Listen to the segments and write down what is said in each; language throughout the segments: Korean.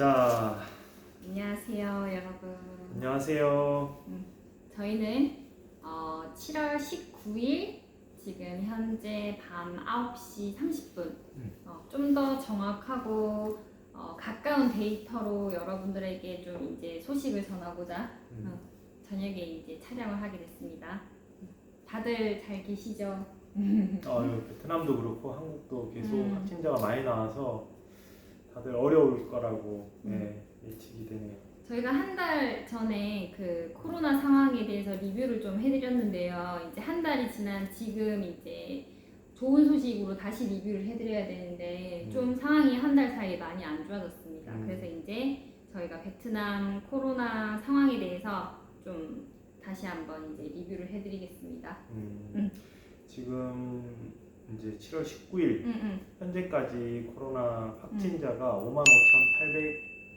자, 안녕하세요, 여러분. 안녕하세요. 저희는 어, 7월 19일 지금 현재 밤 9시 30분. 음. 어, 좀더 정확하고 어, 가까운 데이터로 여러분들에게 좀 이제 소식을 전하고자 음, 어, 저녁에 이제 촬영을 하게 됐습니다. 다들 잘 계시죠? 어, 베트남도 그렇고 한국도 계속 음. 확진자가 많이 나와서 다들 어려울 거라고 음. 네, 예측이 되네요. 저희가 한 달 전에 그 코로나 상황에 대해서 리뷰를 좀 해드렸는데요. 이제 한 달이 지난 지금 이제 좋은 소식으로 다시 리뷰를 해드려야 되는데 음. 좀 상황이 한 달 사이에 많이 안 좋아졌습니다. 음. 그래서 이제 저희가 베트남 코로나 상황에 대해서 좀 다시 한번 이제 리뷰를 해드리겠습니다. 음, 음. 지금 이제 7월 19일 응, 응, 현재까지 코로나 확진자가 음.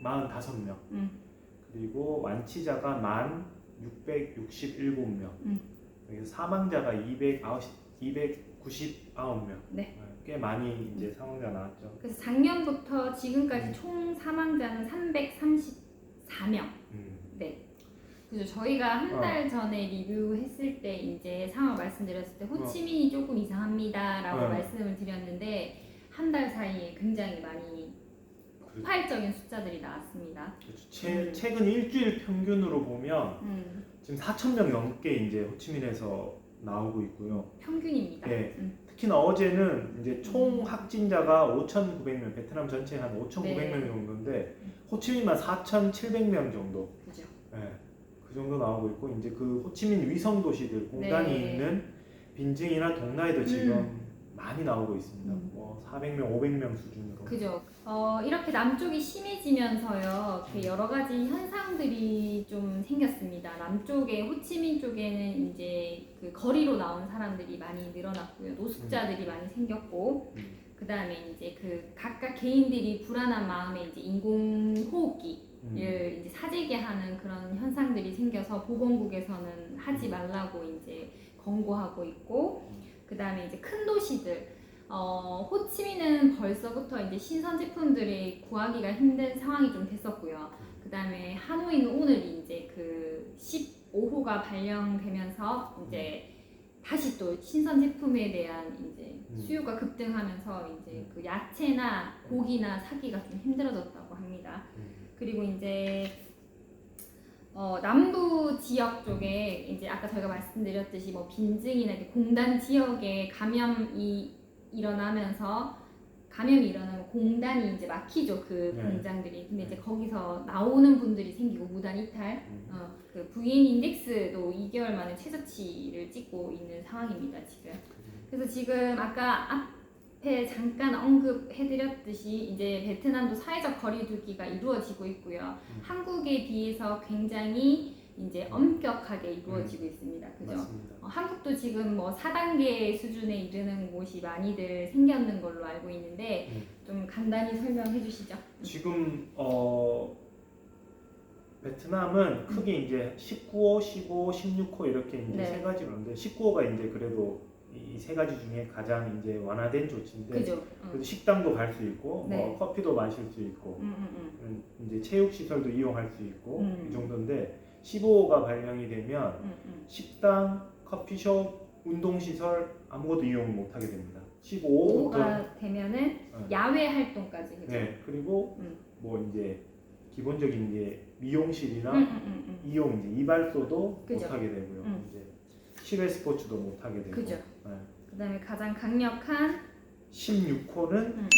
55,845명 응. 그리고 완치자가 1,667명 음. 여기서 사망자가 299명 네. 꽤 많이 이제 사망자 나왔죠. 그래서 작년부터 지금까지 음. 총 사망자는 334명. 음. 네. 그죠. 저희가 한 어. 달 전에 리뷰했을 때 이제 상황 말씀드렸을 때 호치민이 조금 이상합니다라고 어. 말씀을 드렸는데 한 달 사이에 굉장히 많이 폭발적인 숫자들이 나왔습니다. 그렇죠. 최, 음. 최근 일주일 평균으로 보면 음, 지금 4천 명 넘게 이제 호치민에서 나오고 있고요. 평균입니다. 네. 음, 특히나 어제는 이제 총 확진자가 5,900명, 베트남 전체 한 5,900명 네. 정도인데 호치민만 4,700명 정도. 그죠. 네. 그 정도 나오고 있고 이제 그 호치민 위성 도시들 공단이 네. 있는 빈증이나 동나이도 지금 많이 나오고 있습니다. 음. 뭐 400명, 500명 수준으로. 그죠. 어, 이렇게 남쪽이 심해지면서요, 음. 그 여러 가지 현상들이 좀 생겼습니다. 남쪽에, 호치민 쪽에는 이제 그 거리로 나온 사람들이 많이 늘어났고요. 노숙자들이 많이 생겼고, 음. 그 다음에 이제 그 각각 개인들이 불안한 마음에 이제 인공호흡기 를 음. 이제 사재게 하는 그런 현상들이 생겨서 보건국에서는 하지 음. 말라고 이제 권고하고 있고, 음. 그 다음에 이제 큰 도시들, 어, 호치민은 벌써부터 이제 신선 제품들이 구하기가 힘든 상황이 좀 됐었고요. 그 다음에 하노이는 오늘 이제 그 15호가 발령되면서 이제 다시 또 신선 제품에 대한 이제 음. 수요가 급등하면서 이제 그 야채나 고기나 사기가 좀 힘들어졌다고 합니다. 음. 그리고 이제 어, 남부 지역 쪽에 이제 아까 저희가 말씀드렸듯이 뭐 빈증이나 공단 지역에 감염이 일어나면서 감염이 일어나면 공단이 이제 막히죠 그 네. 공장들이 근데 이제 거기서 나오는 분들이 생기고 무단 이탈 음. 어, 그 VN 인덱스도 2개월 만에 최저치를 찍고 있는 상황입니다 지금 그래서 지금 아까 앞 에 잠깐 언급해드렸듯이 이제 베트남도 사회적 거리두기가 이루어지고 있고요. 음. 한국에 비해서 굉장히 이제 엄격하게 이루어지고 있습니다. 그죠? 어, 한국도 지금 뭐 4단계 수준에 이르는 곳이 많이들 생겼는 걸로 알고 있는데 음. 좀 간단히 설명해 주시죠. 지금 어 베트남은 크게 이제 19호, 15호, 16호 이렇게 이제 네. 세 가지로 있는데 19호가 이제 그래도 이 세 가지 중에 가장 이제 완화된 조치인데 그죠? 어. 그래도 식당도 갈 수 있고 네. 뭐 커피도 마실 수 있고 음, 음, 음, 이제 체육 시설도 이용할 수 있고 음. 이 정도인데 15호가 발령이 되면 음, 음, 식당, 커피숍, 운동 시설 아무것도 이용 못 하게 됩니다. 음. 15호부터 5호가 되면은 어. 야외 활동까지 그죠? 네 그리고 음. 뭐 이제 기본적인 이제 미용실이나 음, 음, 음, 음. 이용 이제 이발소도 그죠. 못 하게 되고요. 음. 이제 실외 스포츠도 못 하게 되고. 그죠. 네. 그다음에 가장 강력한 16호는 음, 음,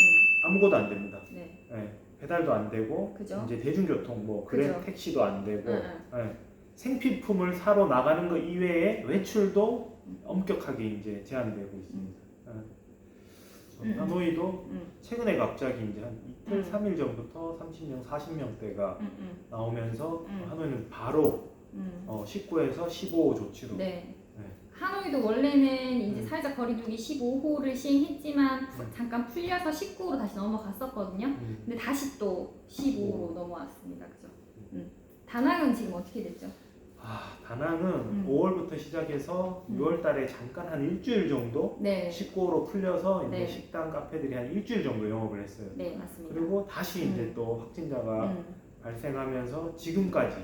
아무것도 안 됩니다. 네. 네. 배달도 안 되고 그죠? 이제 대중교통 뭐 그래 그죠. 택시도 안 되고 응, 응. 네. 생필품을 사러 나가는 것 이외에 외출도 엄격하게 이제 제한되고 있습니다. 네. 음. 하노이도 음, 최근에 갑자기 이제 한 이틀, 음. 삼일 전부터 30명, 40명대가 음, 음, 나오면서 음. 하노이는 바로 음. 어, 19에서 15 조치로 네. 네. 하노이도 원래는 이제 음. 사회적 거리두기 15호를 시행했지만 푸- 음. 잠깐 풀려서 19호로 다시 넘어갔었거든요. 음. 근데 다시 또 15호로 넘어왔습니다. 그죠? 음. 다낭은 지금 어떻게 됐죠? 아, 다낭은 음. 5월부터 시작해서 음. 6월 달에 잠깐 한 일주일 정도 네, 19호로 풀려서 이제 네. 식당 카페들이 한 일주일 정도 영업을 했어요. 네 맞습니다. 그리고 다시 음. 이제 또 확진자가 음, 발생하면서 지금까지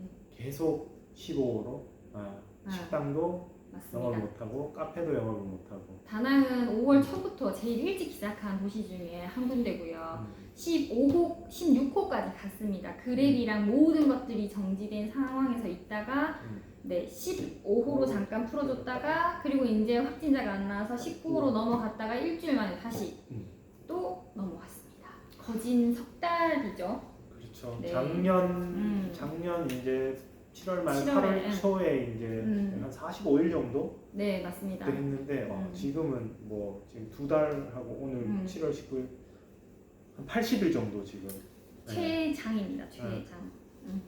음. 계속 15호로 아, 아. 식당도 영업을 맞습니다. 못하고 카페도 영업을 못하고 다낭은 5월 초부터 제일 일찍 시작한 도시 중에 한 군데고요. 음. 15호, 16호까지 갔습니다. 그랩이랑 모든 것들이 정지된 상황에서 있다가 음. 네 15호로 잠깐 풀어줬다가 그리고 이제 확진자가 안 나와서 19호로 넘어갔다가 일주일 만에 다시 음. 또 넘어갔습니다. 거진 석 달이죠. 그렇죠. 네. 작년 음. 작년 이제 7월 말 7월에, 8월 음. 초에 이제 음. 한 45일 정도 네 맞습니다. 그때 했는데 어, 음. 지금은 뭐 지금 두 달하고 오늘 음. 7월 19일 한 80일 정도 지금 네. 최장입니다. 최장. 음.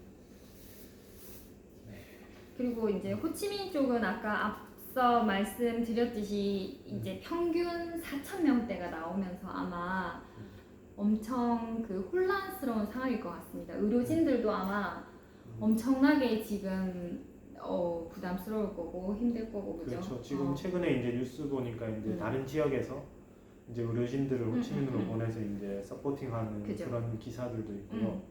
그리고 이제 호치민 쪽은 아까 앞서 말씀드렸듯이 이제 평균 4천 명대가 나오면서 아마 엄청 그 혼란스러운 상황일 것 같습니다. 의료진들도 아마 엄청나게 지금 어, 부담스러울 거고 힘들 거고 그죠? 그렇죠. 지금 어. 최근에 이제 뉴스 보니까 이제 음. 다른 지역에서 이제 의료진들을 음, 호치민으로 음, 음. 보내서 이제 서포팅하는 그죠. 그런 기사들도 있고요. 음,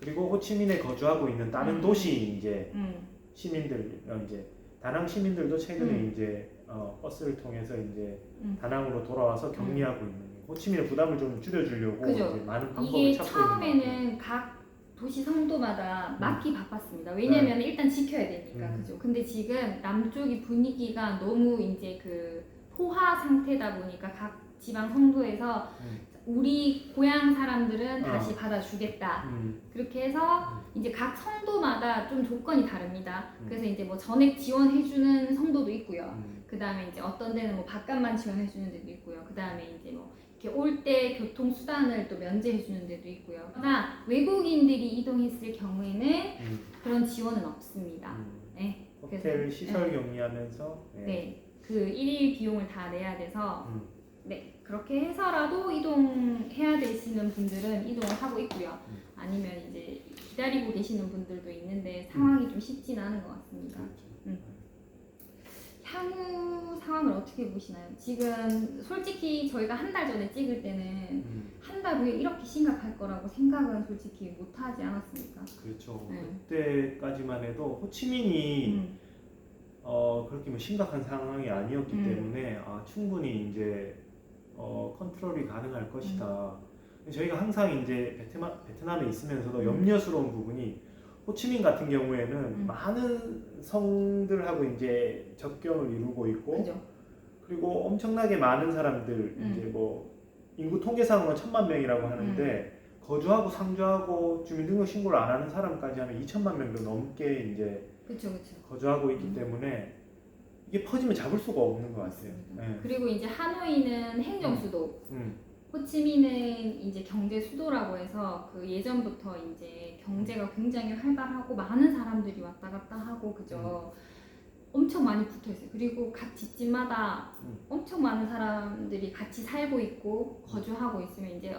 그리고 호치민에 거주하고 있는 다른 음. 도시 이제 음, 시민들 어, 이제 다낭 시민들도 최근에 음. 이제 어, 버스를 통해서 이제 음. 다낭으로 돌아와서 격리하고 있는 호치민의 부담을 좀 줄여주려고 그죠. 이제 많은 방법을 이게 찾고 있는 것. 처음에는 각 도시 성도마다 맞기 바빴습니다. 왜냐면 일단 지켜야 되니까 음. 그죠. 근데 지금 남쪽이 분위기가 너무 이제 그 포화 상태다 보니까 각 지방 성도에서 음. 우리 고향 사람들은 어. 다시 받아주겠다. 음, 그렇게 해서 이제 각 성도마다 좀 조건이 다릅니다. 음. 그래서 이제 뭐 전액 지원해주는 성도도 있고요. 음, 그 다음에 이제 어떤 데는 뭐 밥값만 지원해주는 데도 있고요. 그 다음에 이제 뭐 이렇게 올 때 교통 수단을 또 면제해 주는 데도 있고요. 그러나 외국인들이 이동했을 경우에는 음, 그런 지원은 없습니다. 음. 네, 호텔 그래서- 시설 격리하면서 네. 네, 그 일일 비용을 다 내야 돼서 음, 네 그렇게 해서라도 이동해야 되시는 분들은 이동을 하고 있고요. 음. 아니면 이제 기다리고 계시는 분들도 있는데 상황이 좀 쉽진 않은 것 같습니다. 그렇죠. 음. 향후 상황을 어떻게 보시나요? 지금 솔직히 저희가 한 달 전에 찍을 때는 음, 한 달 후에 이렇게 심각할 거라고 생각은 솔직히 못 하지 않았습니까? 그렇죠. 네. 그때까지만 해도 호치민이 음, 어, 그렇게 뭐 심각한 상황이 아니었기 음. 때문에 아, 충분히 이제 어, 컨트롤이 가능할 것이다. 저희가 항상 이제 베트남, 베트남에 있으면서도 음. 염려스러운 부분이 호치민 같은 경우에는 음. 많은 성들하고 이제 접경을 이루고 있고 그죠? 그리고 엄청나게 많은 사람들 음. 이제 뭐 인구 통계상으로 천만 명이라고 하는데 거주하고 상주하고 주민등록 신고를 안 하는 사람까지 하면 2천만 명도 넘게 이제 그렇죠, 그렇죠. 거주하고 있기 음. 때문에 이게 퍼지면 잡을 수가 없는 것 같아요. 네. 그리고 이제 하노이는 행정 수도, 음, 호치민은 이제 경제 수도라고 해서 그 예전부터 이제 경제가 굉장히 활발하고 많은 사람들이 왔다 갔다 하고 그죠. 엄청 많이 붙어 있어요. 그리고 각 집집마다 음. 엄청 많은 사람들이 같이 살고 있고 거주하고 있으면 이제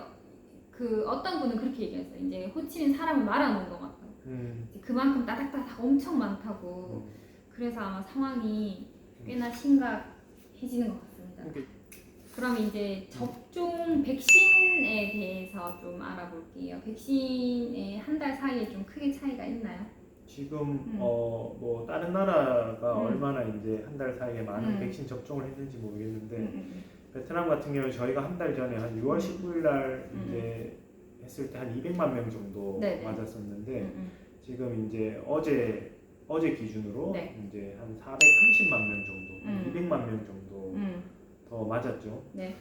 그 어떤 분은 그렇게 얘기했어요. 이제 호치민 사람을 말아놓은 것 같아요. 음, 이제 그만큼 따닥따닥 엄청 많다고. 음. 그래서 아마 상황이 꽤나 심각해지는 것 같습니다. 이게 그럼 이제 접종 백신에 대해서 좀 알아볼게요. 백신의 한달 사이에 좀 크게 차이가 있나요? 지금 음. 어뭐 다른 나라가 음. 얼마나 이제 한 달 사이에 많은 음. 백신 접종을 했는지 모르겠는데 음, 음, 베트남 같은 경우에 저희가 한 달 전에 한 6월 19일 날 음. 이제 했을 때 한 200만 명 정도 네네. 맞았었는데 음, 음. 지금 이제 어제 어제 기준으로 네. 이제 한 430만 명 정도, 한 음. 200만 명 정도 음, 더 맞았죠. 네.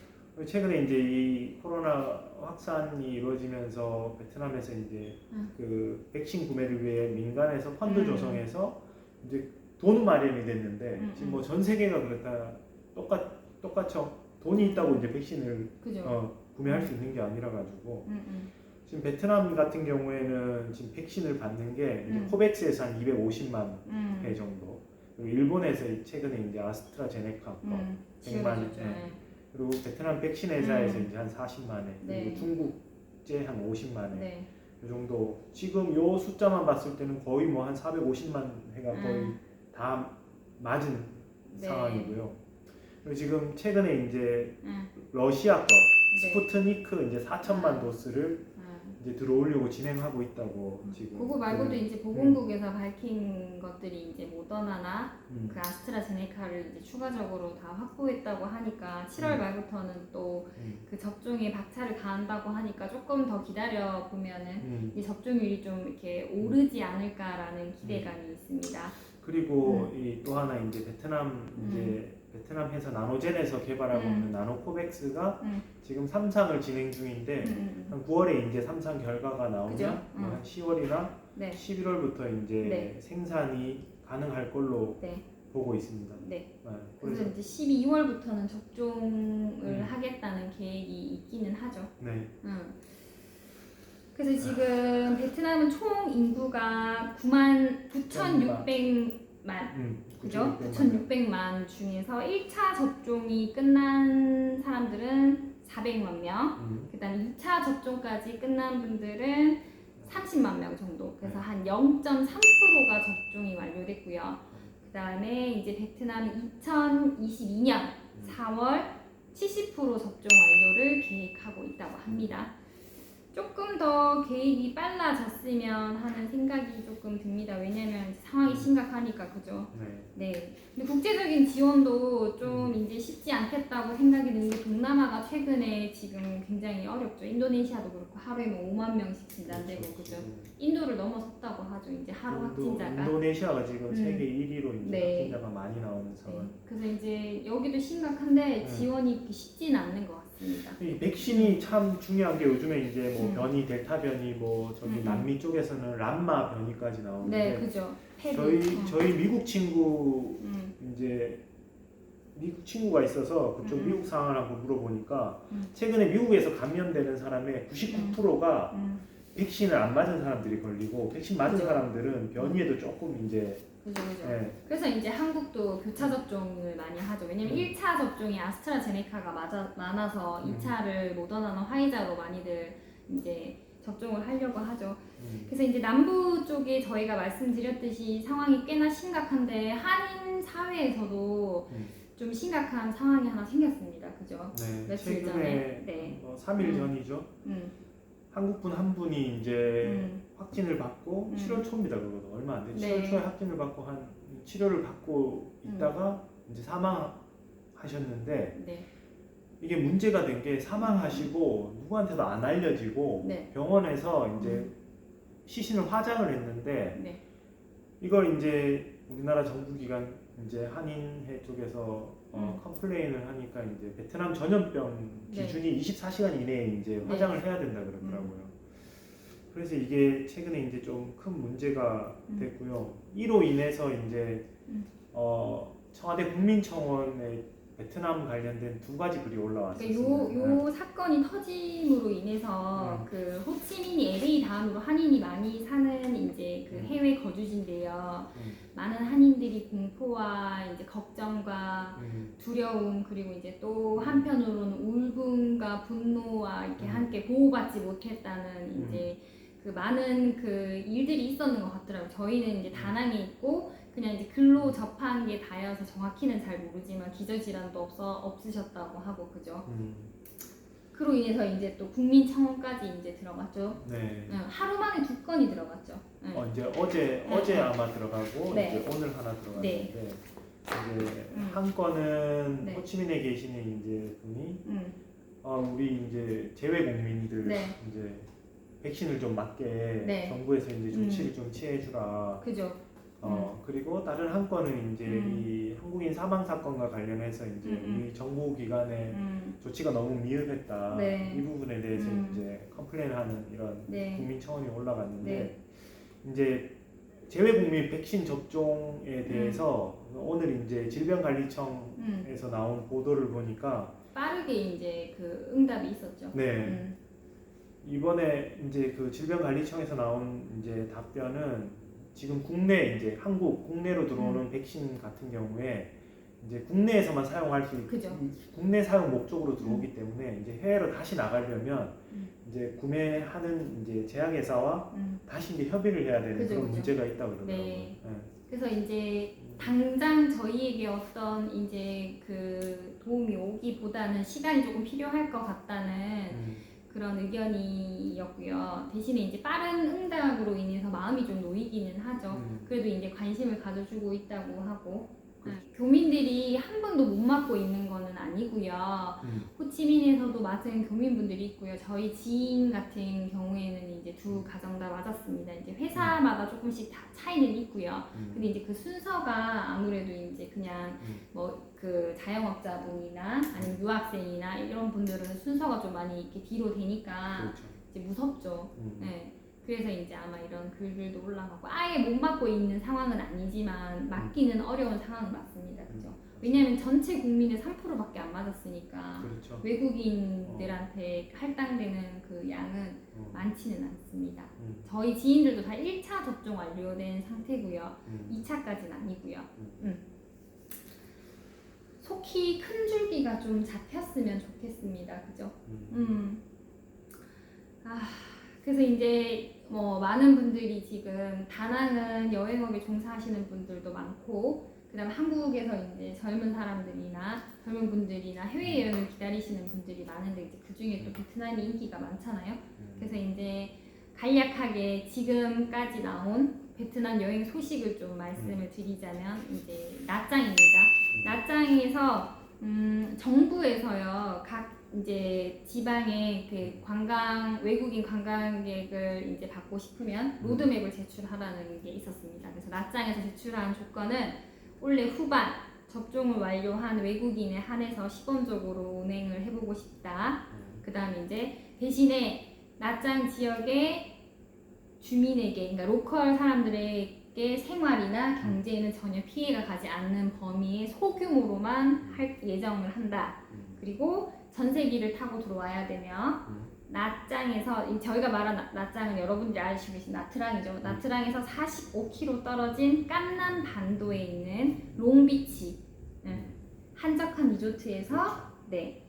최근에 이제 이 코로나 확산이 이루어지면서 베트남에서 이제 음. 그 백신 구매를 위해 민간에서 펀드 음. 조성해서 이제 돈은 마련이 됐는데 음, 지금 음. 뭐전 세계가 그렇다 똑같 똑같죠. 돈이 있다고 이제 백신을 그죠. 어, 구매할 수 있는 게 아니라 가지고 음, 음. 지금 베트남 같은 경우에는 지금 백신을 받는 게 음. 코백스에서 한 250만 음, 회 정도 그리고 일본에서 최근에 이제 아스트라제네카 거 음, 100만 지원해주죠. 네. 네. 그리고 베트남 백신 회사에서 음. 이제 한 40만 회 네. 그리고 중국제 한 50만 회 네. 이 정도 지금 요 숫자만 봤을 때는 거의 뭐 한 450만 회가 거의 음. 다 맞은 네. 상황이고요. 그리고 지금 최근에 이제 음, 러시아 거 네. 스푸트니크 이제 4천만 아. 도스를 음. 이제 들어오려고 진행하고 있다고 지금. 그거 말고도 그, 이제 보건국에서 밝힌 것들이 이제 모더나나 음, 그 아스트라제네카를 이제 추가적으로 다 확보했다고 하니까 7월 음. 말부터는 또 그 음, 접종에 박차를 가한다고 하니까 조금 더 기다려 보면은 음. 이 접종률이 좀 이렇게 오르지 않을까라는 기대감이 있습니다. 그리고 이 또 하나 이제 베트남 이제 베트남에서 나노젠에서 개발하고 음. 있는 나노코백스가 음. 지금 3상을 진행 중인데 음, 음, 음. 한 9월에 이제 3상 결과가 나오면? 뭐한 음. 10월이나 네, 11월부터 이제 네. 생산이 가능할 걸로 네, 보고 있습니다. 네. 네, 그래서 그래서 이제 12월부터는 접종을 음. 하겠다는 계획이 있기는 하죠. 네, 음. 그래서 지금 베트남은 총 인구가 9만 9,600만 음, 그죠? 9,600만. 9,600만 중에서 1차 접종이 끝난 사람들은 400만 명, 음, 그다음 2차 접종까지 끝난 분들은 30만 명 정도. 그래서 네. 한 0.3%가 접종이 완료됐고요. 그다음에 이제 베트남이 2022년 음. 4월 70% 접종 완료를 계획하고 있다고 합니다. 조금 더 계획이 빨라졌으면 하는 생각이 조금 듭니다. 왜냐면 상황이 심각하니까 그죠? 네, 네. 근데 국제적인 지원도 좀 음. 이제 쉽지 않겠다고 생각이 드는 게 동남아가 최근에 지금 굉장히 어렵죠. 인도네시아도 그렇고 하루에 뭐 5만 명씩 진단되고 그죠? 음. 인도를 넘어섰다고 하죠. 이제 하루 인도- 확진자가. 인도네시아가 지금 음. 세계 1위로 이제 네. 확진자가 많이 나오는 상황. 네. 그래서 이제 여기도 심각한데 음. 지원이 쉽지는 않는 것 같 습니다. 이 백신이 참 중요한 게 요즘에 이제 뭐 음. 변이 델타 변이 뭐 저기 음, 음. 남미 쪽에서는 람마 변이까지 네, 나오는데 그죠. 페루. 저희 음. 저희 미국 친구 음. 이제 미국 친구가 있어서 그쪽 음. 미국 상황을 한번 물어보니까 음. 최근에 미국에서 감염되는 사람의 99%가 음. 백신을 안 맞은 사람들이 걸리고 백신 맞은 그죠. 사람들은 변이에도 조금 이제 그죠, 그죠. 예, 그래서 이제 한국도 교차 접종을 많이 하죠. 왜냐면 음. 1차 접종이 아스트라제네카가 맞아, 많아서 음. 2차를 모더나나 화이자로 많이들 이제 접종을 하려고 하죠. 음, 그래서 이제 남부 쪽에 저희가 말씀드렸듯이 상황이 꽤나 심각한데 한인 사회에서도 음. 좀 심각한 상황이 하나 생겼습니다. 그죠? 네, 며칠 최근에 전에. 네. 뭐 3일 음. 전이죠. 음, 한국분 한 분이 이제 음, 확진을 받고 음. 7월 초입니다. 그거도 얼마 안 돼. 네. 7월 초에 확진을 받고 한 치료를 받고 음. 있다가 이제 사망하셨는데 네. 이게 문제가 된 게 사망하시고 누구한테도 안 알려지고 네. 병원에서 이제 음. 시신을 화장을 했는데 네. 이걸 이제 우리나라 정부 기관 이제 한인회 쪽에서 어, 컴플레인을 하니까 이제 베트남 전염병 음. 네. 기준이 24시간 이내에 이제 화장을 해야 된다 그러더라고요. 그래서 이게 최근에 이제 좀 큰 문제가 음. 됐고요. 이로 인해서 이제 음. 어, 청와대 국민청원에 베트남 관련된 두 가지 글이 그러니까 올라왔었어요. 요, 요 사건이 터짐으로 인해서 음. 그 호치민이 LA 다음으로 한인이 많이 사는 이제 그 음. 해외 거주지인데요. 음, 많은 한인들이 공포와 이제 걱정과 음, 두려움 그리고 이제 또 한편으로는 울분과 분노와 이렇게 음. 함께 보호받지 못했다는 음. 이제 그 많은 그 일들이 있었는 것 같더라고요. 저희는 이제 다낭에 있고 그냥 이제 글로 접한 게 다여서 정확히는 잘 모르지만 기저질환도 없어 없으셨다고 하고 그죠. 음, 그로 인해서 이제 또 국민청원까지 이제 들어갔죠. 네. 응, 하루 만에 두 건이 들어갔죠. 응. 어, 이제 어제 네. 어제 아마 들어가고 네. 이제 오늘 하나 들어갔는데 이제 음. 한 건은 네. 호치민에 계시는 이제 분이 응. 어, 우리 이제 재외 국민들 네. 이제 백신을 좀 맞게 네. 정부에서 이제 조치를 좀 취해주라. 그죠. 어 그리고 다른 한 건은 이제 음. 이 한국인 사망 사건과 관련해서 이제 음, 음. 우리 정부 기관의 음. 조치가 너무 미흡했다. 네. 이 부분에 대해서 음. 이제 컴플레인하는 이런 네. 국민 청원이 올라갔는데 네. 이제 재외 국민 백신 접종에 대해서 오늘 이제 질병관리청에서 음. 나온 보도를 보니까 빠르게 이제 그 응답이 있었죠. 네 음. 이번에 이제 그 질병관리청에서 나온 이제 답변은 지금 국내 이제 한국 국내로 들어오는 음. 백신 같은 경우에 이제 국내에서만 사용할 수 있, 그죠. 국내 사용 목적으로 들어오기 때문에 이제 해외로 다시 나가려면 음. 이제 구매하는 이제 제약회사와 음. 다시 이제 협의를 해야 되는 그죠, 그런 그죠. 문제가 있다고 그러더라고요. 네. 네. 그래서 이제 당장 저희에게 어떤 이제 그 도움이 오기보다는 시간이 조금 필요할 것 같다는 음, 그런 의견이었고요. 대신에 이제 빠른 응답으로 인해서 마음이 좀 놓이기는 하죠. 음, 그래도 이제 관심을 가져주고 있다고 하고 그렇죠. 네. 교민들이 한 번도 못 맞고 있는 거는 아니고요. 음, 호치민에서도 맞은 교민분들이 있고요. 저희 지인 같은 경우에는 이제 두 가정 다 맞았습니다. 이제 회사마다 조금씩 다 차이는 있고요. 음, 근데 이제 그 순서가 아무래도 이제 그냥 음. 뭐그 자영업자분이나 아니면 유학생이나 이런 분들은 순서가 좀 많이 이렇게 뒤로 되니까 그렇죠. 이제 무섭죠. 음, 네. 그래서 이제 아마 이런 글들도 올라가고 아예 못 맞고 있는 상황은 아니지만 맞기는 어려운 상황은 맞습니다. 그죠? 음, 왜냐하면 전체 국민의 3%밖에 안 맞았으니까 그렇죠. 외국인들한테 할당되는 그 양은 어, 많지는 않습니다. 음, 저희 지인들도 다 1차 접종 완료된 상태고요. 음, 2차까지는 아니고요. 음. 음. 속히 큰 줄기가 좀 잡혔으면 좋겠습니다. 그죠? 음, 음. 아, 그래서 이제 뭐 많은 분들이 지금 다낭은 여행업에 종사하시는 분들도 많고 그다음 한국에서 이제 젊은 사람들이나 젊은 분들이나 해외 여행을 기다리시는 분들이 많은데 이제 그 중에 또 베트남이 인기가 많잖아요. 음, 그래서 이제 간략하게 지금까지 나온 베트남 여행 소식을 좀 말씀을 드리자면 이제 낮장입니다. 낮장에서 음, 정부에서요 각 이제 지방의 그 관광 외국인 관광객을 이제 받고 싶으면 로드맵을 제출하라는 게 있었습니다. 그래서 낮장에서 제출한 조건은 올해 후반 접종을 완료한 외국인에 한해서 시범적으로 운행을 해보고 싶다. 음, 그 다음에 이제 대신에 낮장 지역의 주민에게, 그러니까 로컬 사람들에게 생활이나 경제에는 전혀 피해가 가지 않는 범위의 소규모로만 할 예정을 한다. 음, 그리고 전세기를 타고 들어와야 되며 음. 낮장에서 이 저희가 말한 낮- 낮장은 여러분들이 아시고 계신 나트랑이죠. 나트랑에서 45km 떨어진 깐난 반도에 있는 롱비치 네. 한적한 리조트에서 네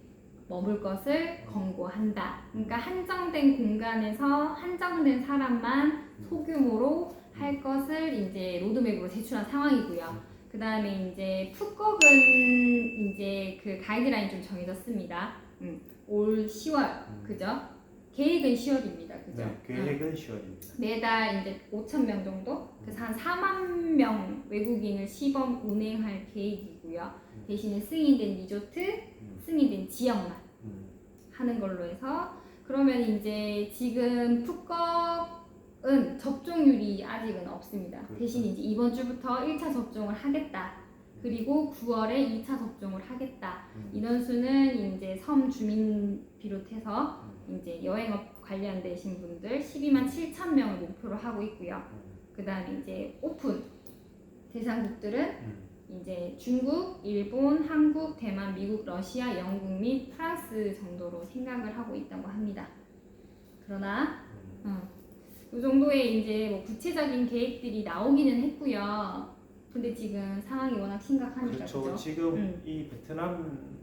머물 것을 권고한다. 그러니까 한정된 공간에서 한정된 사람만 소규모로 할 것을 이제 로드맵으로 제출한 상황이고요. 그 다음에 이제 푸꺽은 이제 그 가이드라인 좀 정해졌습니다. 음, 올 10월 음. 그죠? 계획은 10월입니다. 그죠? 네, 계획은 10월입니다. 매달 이제 5천 명 정도, 그래서 한 4만 명 외국인을 시범 운행할 계획이고요. 대신에 승인된 리조트, 음, 승인된 지역만 음, 하는 걸로 해서 그러면 이제 지금 푸꺽 은 접종률이 아직은 없습니다. 그렇죠. 대신 이제 이번 주부터 1차 접종을 하겠다. 그리고 9월에 2차 접종을 하겠다. 음, 인원수는 이제 섬 주민 비롯해서 음, 이제 여행업 관련되신 분들 12만 7천 명을 목표로 하고 있고요. 음, 그 다음에 이제 오픈 대상국들은 음, 이제 중국, 일본, 한국, 대만, 미국, 러시아, 영국 및 프랑스 정도로 생각을 하고 있다고 합니다. 그러나 음. 이 정도의 이제 뭐 구체적인 계획들이 나오기는 했고요. 근데 지금 상황이 워낙 심각하니까 그렇죠. 그죠? 지금 음. 이 베트남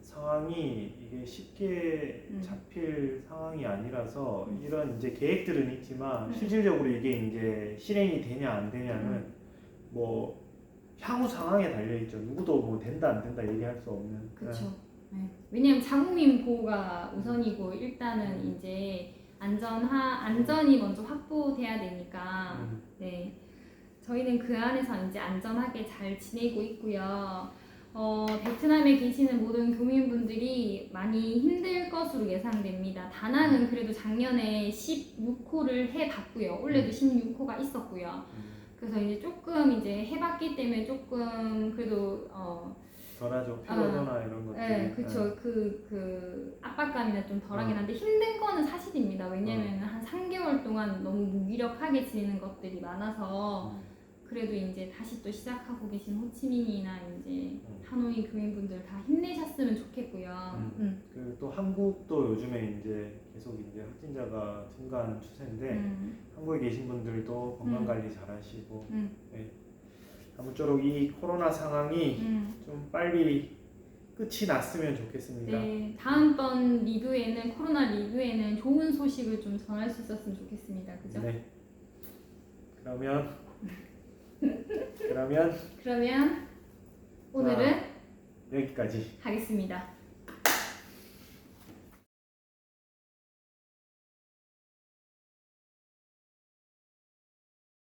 상황이 이게 쉽게 음. 잡힐 상황이 아니라서 음. 이런 이제 계획들은 있지만 음. 실질적으로 이게 이제 실행이 되냐 안 되냐는 음. 뭐 향후 상황에 달려 있죠. 누구도 뭐 된다 안 된다 얘기할 수 없는. 그렇죠. 네. 왜냐하면 자국민 보호가 음. 우선이고 일단은 이제 안전하 안전이 먼저 확보돼야 되니까 음, 네. 저희는 그 안에서 이제 안전하게 잘 지내고 있고요. 어, 베트남에 계시는 모든 교민분들이 많이 힘들 것으로 예상됩니다. 다낭은 그래도 작년에 16호를 해봤고요. 올해도 16호가 있었고요. 음, 그래서 이제 조금 이제 해봤기 때문에 조금 그래도 어, 덜하죠. 피로도나 이런 것들. 네, 그렇죠. 그, 그 압박감이나 좀 덜하긴 한데 힘든 거는 사실입니다. 왜냐면 한 3개월 동안 너무 무기력하게 지내는 것들이 많아서 음, 그래도 이제 다시 또 시작하고 계신 호치민이나 이제 음. 하노이 교민분들 다 힘내셨으면 좋겠고요. 음. 음. 그리고 또 한국도 요즘에 이제 계속 이제 확진자가 증가하는 추세인데 음. 한국에 계신 분들도 건강 관리 잘하시고 음. 아무쪼록 이 코로나 상황이 음. 좀 빨리 끝이 났으면 좋겠습니다. 네, 다음번 리뷰에는 코로나 리뷰에는 좋은 소식을 좀 전할 수 있었으면 좋겠습니다. 그죠? 네. 그러면 그러면 그러면 오늘은 여기까지. 하겠습니다.